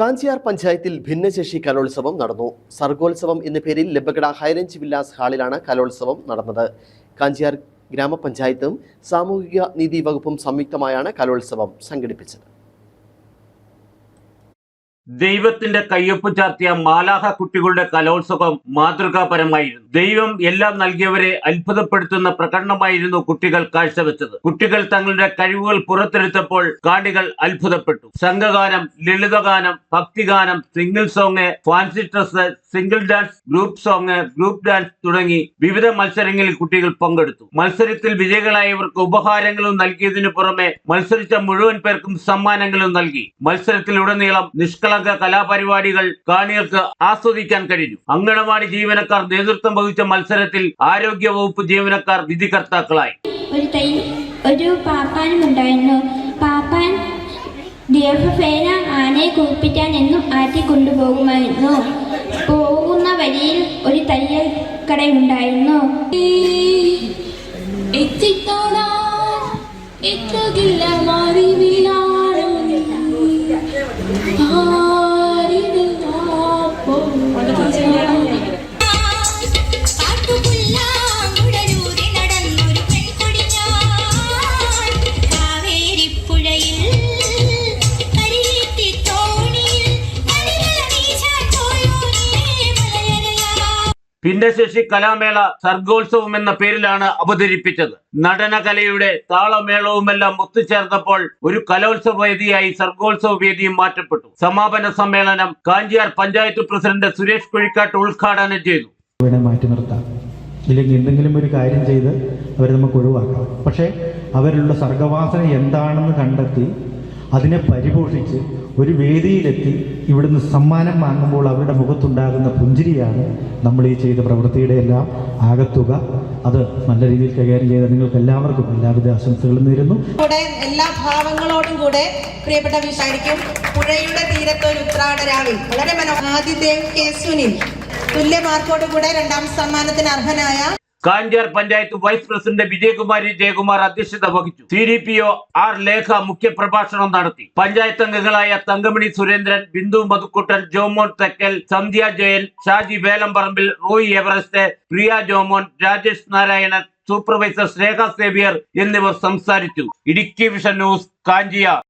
കാഞ്ചിയാർ പഞ്ചായത്തിൽ ഭിന്നശേഷി കലോത്സവം നടന്നു. സർഗോത്സവം എന്ന പേരിൽ ലബഗഡ ഹൈറേഞ്ച് വില്ലാസ് ഹാളിലാണ് കലോത്സവം നടന്നത്. കാഞ്ചിയാർ ഗ്രാമപഞ്ചായത്തും സാമൂഹിക നീതി വകുപ്പും സംയുക്തമായാണ് കലോത്സവം സംഘടിപ്പിച്ചത്. ദൈവത്തിന്റെ കയ്യൊപ്പ് ചാർത്തിയ മാലാഹ കുട്ടികളുടെ കലോത്സവം മാതൃകാപരമായിരുന്നു. ദൈവം എല്ലാം നൽകിയവരെ അത്ഭുതപ്പെടുത്തുന്ന പ്രകടനമായിരുന്നു കുട്ടികൾ കാഴ്ചവെച്ചത്. കുട്ടികൾ തങ്ങളുടെ കഴിവുകൾ പുറത്തെടുത്തപ്പോൾ കാണികൾ അത്ഭുതപ്പെട്ടു. സംഘഗാനം ലളിതഗാനം ഭക്തിഗാനം single song fancy dress single dance group song group dance തുടങ്ങി വിവിധ മത്സരങ്ങളിൽ കുട്ടികൾ പങ്കെടുത്തു. മത്സരത്തിൽ വിജയികളായവർക്ക് ഉപഹാരങ്ങളും നൽകിയതിനു പുറമെ മത്സരിച്ച മുഴുവൻ പേർക്കും സമ്മാനങ്ങളും നൽകി. മത്സരത്തിലുടനീളം നിഷ്കളങ്ക കലാപരിപാടികൾ കാണികൾക്ക് ആസ്വദിക്കാൻ കഴിഞ്ഞു. അങ്കണവാടി ജീവനക്കാർ നേതൃത്വം വഹിച്ച മത്സരത്തിൽ ആരോഗ്യ വകുപ്പ് ജീവനക്കാർ വിധികർത്താക്കളായി. ഒരു തൈ ഒരു പാപ്പാനും ഉണ്ടായിരുന്നു. പാപ്പാൻ ദീർഘഫേന ആനയെ കുളിപ്പിക്കാൻ എന്നും ആറ്റി കൊണ്ടുപോകുമായിരുന്നു. പോകുന്ന വഴിയിൽ ഒരു തയ്യൽ കടയുണ്ടായിരുന്നു എത്തുകില്ല മാറി വീഴാനും ഭിന്നശേഷി കലാമേള സർഗോത്സവം എന്ന പേരിലാണ് അവതരിപ്പിച്ചത്. നടനകലയുടെ താളമേളവുമെല്ലാം ഒത്തുചേർന്നപ്പോൾ ഒരു കലോത്സവ വേദിയായി സർഗോത്സവ വേദിയും മാറ്റപ്പെട്ടു. സമാപന സമ്മേളനം കാഞ്ചിയാർ പഞ്ചായത്ത് പ്രസിഡന്റ് സുരേഷ് കുഴിക്കാട്ട് ഉദ്ഘാടനം ചെയ്തു. മാറ്റി നിർത്താം. ഇല്ലെങ്കിൽ എന്തെങ്കിലും ഒരു കാര്യം ചെയ്ത് അവരെ നമുക്ക് ഒഴിവാക്കാം. പക്ഷേ അവരിലുള്ള സർഗവാസന എന്താണെന്ന് കണ്ടെത്തി അതിനെ പരിപോഷിച്ച് ഒരു വേദിയിലെത്തി ഇവിടുന്ന് സമ്മാനം വാങ്ങുമ്പോൾ അവരുടെ മുഖത്തുണ്ടാകുന്ന പുഞ്ചിരിയാണ് നമ്മൾ ഈ ചെയ്ത പ്രവൃത്തിയുടെ എല്ലാം ആകത്തുക. അത് നല്ല രീതിയിൽ കൈകാര്യം ചെയ്ത നിങ്ങൾക്ക് എല്ലാവർക്കും എല്ലാവിധ ആശംസകളും നേരുന്നു. കൂടെ എല്ലാ ഭാവങ്ങളോടും കൂടെ പ്രിയപ്പെട്ട വിഷായിരിക്കും പുഴയുടെ ഉത്രാട രാവിൽ. വളരെ മനോഹാദിദേവ് കേസുനിൽ തുല്യ മാർക്കോടുകൂടെ രണ്ടാം സമ്മാനത്തിന് അർഹനായ കാഞ്ചാർ പഞ്ചായത്ത് വൈസ് പ്രസിഡന്റ് വിജയകുമാരി ജയകുമാർ അധ്യക്ഷത വഹിച്ചു. C D P O R Lekha മുഖ്യപ്രഭാഷണം നടത്തി. പഞ്ചായത്ത് അംഗങ്ങളായ Thankamani Surendran Bindu Madhukuttan Jomon Thekkal Sandhya Jayan Shaji Velamparambil Roy Everest Priya Jomon Rajesh Narayanan supervisor Sneha Xavier എന്നിവർ സംസാരിച്ചു. Idukki vision news Kanchiyar.